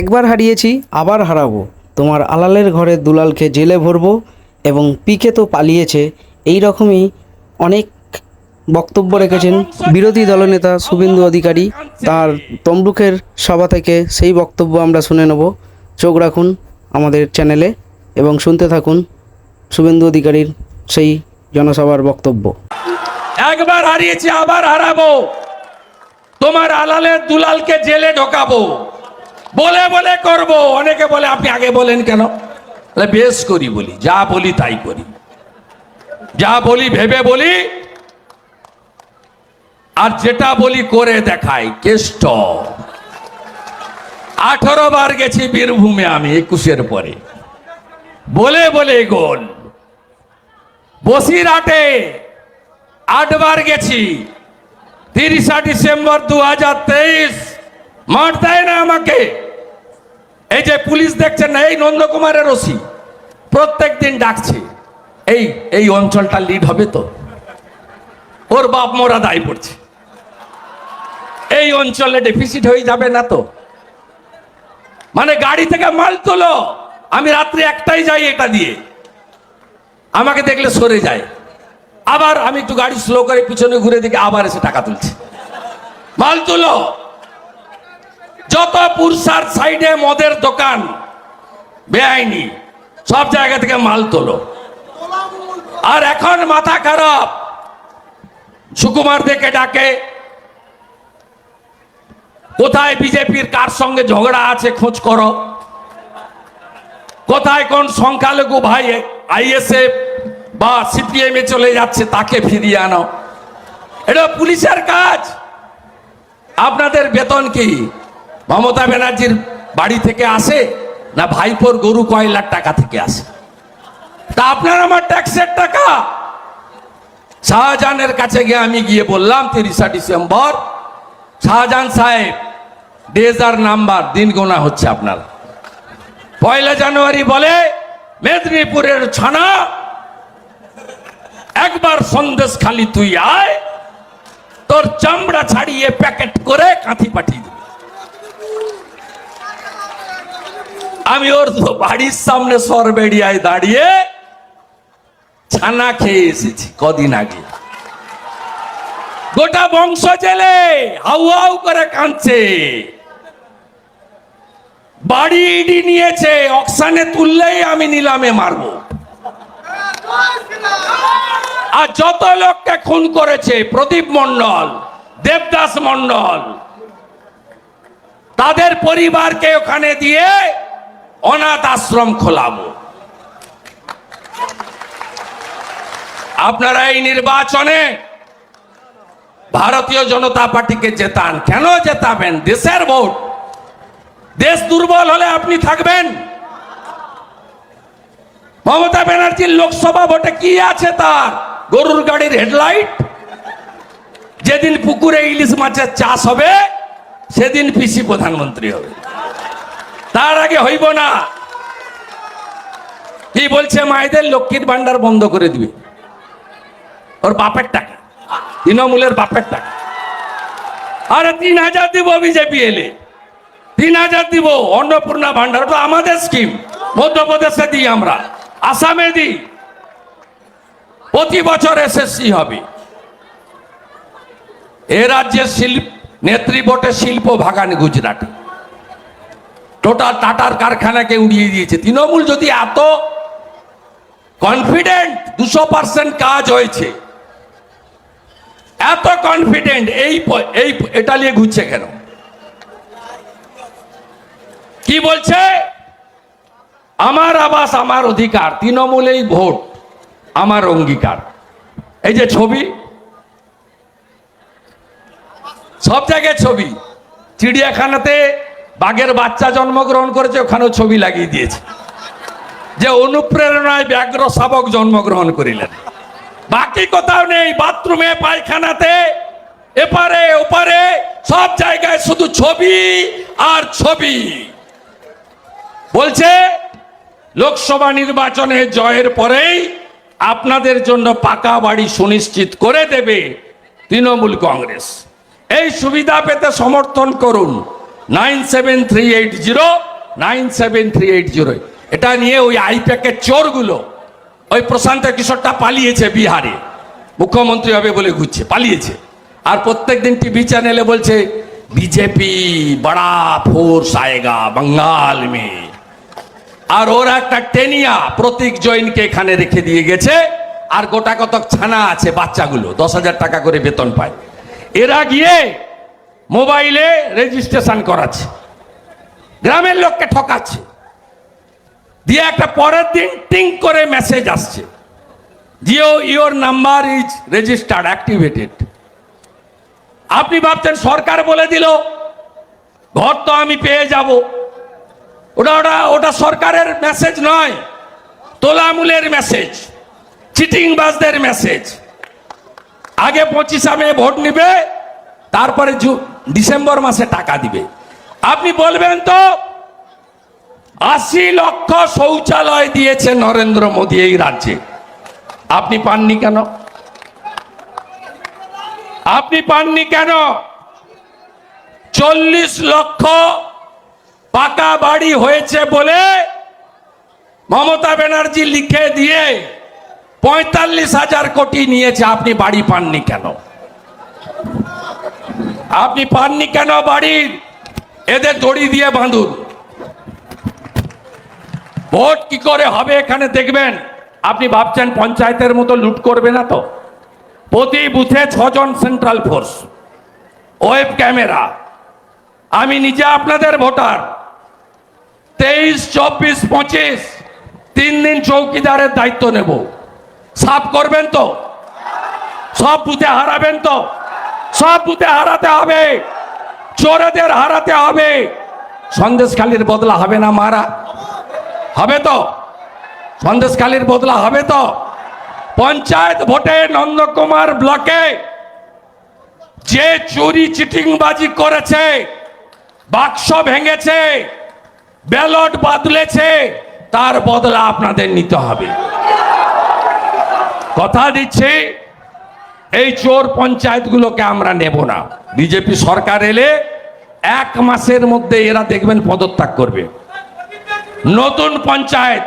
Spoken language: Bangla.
একবার হারিয়েছি, আবার হারাবো। তোমার আলালের ঘরে দুলালকে জেলে ভরবো এবং পিকে তো পালিয়েছে। এই রকমই অনেক বক্তব্য রেখেছেন বিরোধী দলনেতা শুভেন্দু অধিকারী। তার তমলুকের সভা থেকে সেই বক্তব্য আমরা শুনে নেব। চোখ রাখুন আমাদের চ্যানেলে এবং শুনতে থাকুন শুভেন্দু অধিকারীর সেই জনসভার বক্তব্য। একবার হারিয়েছি, আবার হারাবো। তোমার আলালের দুলালকে জেলে ঢোকাবো। বলে বলে করব। অনেকে বলে, আপনি আগে বলেন কেন? বেশ করি বলি, যা বলি তাই করি। যা বলি, ভেবে বলি। আর যেটা বলি করে দেখাই, কেষ্ট। আঠারো বার গেছি বীরভূমে আমি একুশের পরে। বলে বলে গোল। বসির বসিরহাটে আটবার গেছি। তিরিশা ডিসেম্বর দু হাজার তেইশ। মাঠ দেয় না আমাকে। এই যে পুলিশ দেখছেন না, এই নন্দকুমারের ওসি প্রত্যেক দিন ডাকছে, এই এই অঞ্চলটা লিড হবে তো? ওর বাপ মোরা দায় পড়ছে। এই অঞ্চলে ডেফিসিট হয়ে যাবে না তো? মানে গাড়ি থেকে মাল তোলো, আমি রাত্রি একটাই যাই এটা দিয়ে। আমাকে দেখলে সরে যায়। আবার আমি একটু গাড়ি স্লো করে পিছনে ঘুরে দিকে আবার এসে টাকা তুলছে। মাল তুলো। যত পুরসার সাইডে মদের দোকান, বেআইনি, সব জায়গা থেকে মাল তোলো। আর এখন মাথা খারাপ। সুকুমার দেখে ডাকে, কোথায় বিজেপির কার সঙ্গে ঝগড়া আছে খোঁজ করো? কোথায় কোন সংখ্যালঘু ভাই আইএসএফ বা সিপিএম এ চলে যাচ্ছে তাকে ফিরিয়ে আনো? এটা পুলিশের কাজ। আপনাদের বেতন কি? মমতা ব্যানার্জির বাড়ি থেকে আসে না ভাইপোর গরু কয় লাখ টাকা থেকে আসে? তা আপনার আমার ট্যাক্সের টাকা? শাহজাহানের কাছে গিয়ে আমি গিয়ে বললাম, তিরিশা ডিসেম্বর, শাহজাহান সাহেব ডেজার নাম্বার, দিন গোনা হচ্ছে আপনার। পয়লা জানুয়ারি বলে মেদিনীপুরের ছানা, একবার সন্দেশ খালি তুই আয়, তোর চামড়া ছাড়িয়ে প্যাকেট করে কাঁথি পাঠিয়ে দিবি। আমি ওর তো বাড়ির সামনে সরবেড়িয়ায় দাঁড়িয়ে ছানা খেয়ে এসেছি কদিন আগে। গোটা বংশ জেলে হাউ হাউ করে কাঁদছে। বাড়ি ইডি নিয়েছে, অকশানে তুললেই আমি নিলামে মারবো। আর যত লোককে খুন করেছে, প্রদীপ মন্ডল দেবদাস মন্ডল তাদের পরিবারকে ওখানে দিয়ে অনাথ আশ্রম খোলাবো। আপনারা এই নির্বাচনে ভারতীয় জনতা পার্টিকে জেতান। কেন জেতাবেন? দেশের ভোট। দেশ দুর্বল হলে আপনি থাকবেন। মমতা ব্যানার্জির লোকসভা ভোটে কি আছে তার? গরুর গাড়ির হেডলাইট? যেদিন পুকুরে ইলিশ মাছের চাষ হবে, সেদিন পিসি প্রধানমন্ত্রী হবে। তার আগে হইব না। কি বলছে মায়েদের? লক্ষ্মীর ভান্ডার বন্ধ করে দিবে। ওর বাপের টাকা। তৃণমূলের বাপের টাকা। আরে তিন হাজার দিব বিজেপি এলে। তিন হাজার দিব অন্নপূর্ণা ভান্ডার ওটা আমাদের স্কিম মধ্যপ্রদেশে দিই আমরা। আসামে দিই। প্রতি বছর এসএসসি হবে। এ রাজ্যের শিল্প নেত্রী বটে শিল্প ভাগান গুজরাটে। টোটাল টাটার কারখানাকে উড়িয়ে দিয়েছে। তৃণমূল যদি এত কনফিডেন্ট দুশো পার্সেন্ট কাজ হয়েছে, এত কনফিডেন্ট এই এই এটা নিয়ে ঘুরছে কেন? কি বলছে? আমার আবাস, আমার অধিকার, তৃণমূলেই ভোট, আমার অঙ্গীকার। এই যে ছবি, সব জায়গায় ছবি। চিড়িয়াখানাতে বাঘের বাচ্চা জন্মগ্রহণ করেছে, ওখানেও ছবি লাগিয়ে দিয়েছে। যে অনুপ্রেরণায় ব্যাঘ্র শাবক জন্মগ্রহণ করিলেন। বাকি কোথাও নেই, বাথরুমে, পায়খানাতে, এপারে, ওপারে, সব জায়গায় শুধু ছবি আর ছবি। বলছে, লোকসভা নির্বাচনে জয়ের পরেই আপনাদের জন্য পাকা বাড়ি সুনিশ্চিত করে দেবে তৃণমূল কংগ্রেস। এই সুবিধা পেতে সমর্থন করুন। Nine seven three eight zero, nine seven three eight zero. এটা নিয়ে ওই আইপ্যাকের চোরগুলো, ওই প্রশান্ত কিশোরটা পালিয়েছে বিহারে। মুখ্যমন্ত্রী হবে বলে ঘুরছে, পালিয়েছে। আর প্রত্যেক দিন টিভি চ্যানেলে বলছে, বিজেপি বড়া ফোর্স আয়েগা বাঙ্গাল মে। আর ওর একটা টেনিয়া প্রতীক জৈনকে এখানে রেখে দিয়ে গেছে, আর গোটা কতক ছানা আছে বাচ্চাগুলো, দশ হাজার টাকা করে বেতন পায়। এরা গিয়ে মোবাইলে রেজিস্ট্রেশন করাচ্ছে। গ্রামের লোককে ঠকাচ্ছে। দিয়ে একটা পরের দিন টিং করে মেসেজ আসছে। Jio, your number is registered, activated. আপনি ভাবছেন সরকার বলে দিল, ঘর তো আমি পেয়ে যাব। ওটা ওটা ওটা সরকারের মেসেজ নয়, তোলামুলের মেসেজ, চিটিংবাজদের মেসেজ। আগে পঁচিশে মে ভোট নিবে, তারপরে ডিসেম্বর মাসে টাকা দিবে। আপনি বলবেন তো, আশি লক্ষ শৌচালয় দিয়েছে নরেন্দ্র মোদী এই রাজ্যে। আপনি পাননি কেন? আপনি পাননি কেন? চল্লিশ লক্ষ পাকা বাড়ি হয়েছে বলে মমতা ব্যানার্জি লিখে দিয়ে পঁয়তাল্লিশ হাজার কোটি নিয়েছে, আপনি বাড়ি পাননি কেন? আপনি পাননি কেন বাড়ির এদের দড়ি দিয়ে বাঁধুন। ভোট কি করে হবে এখানে দেখবেন? আপনি ভাবছেন পঞ্চায়েতের মতো লুট করবে না তো? প্রতি বুথে ছজন সেন্ট্রাল ফোর্স ওয়েব ক্যামেরা আমি নিজে আপনাদের ভোটার। তেইশ, চব্বিশ, পঁচিশ, তিন দিন চৌকিদারের দায়িত্ব নেব। সাফ করবেন তো? সব বুথে হারাবেন তো? সব বুথে হারাতে হবে। চোরেদের হারাতে হবে। সন্দেশখালির বদলা হবে না মারা। হবে তো। সন্দেশখালির বদলা হবে তো। পঞ্চায়েত ভোটে নন্দকুমার ব্লকে যে চুরি চিটিংবাজি করেছে, বাক্স ভেঙেছে, ব্যালট বাদলেছে, তার বদলা আপনাদের নিতে হবে। কথা দিচ্ছি। এই চোর পঞ্চায়েতগুলোকে আমরা নেব না। বিজেপি সরকার এলে এক মাসের মধ্যে এরা দেখবেন পদত্যাগ করবে। নতুন পঞ্চায়েত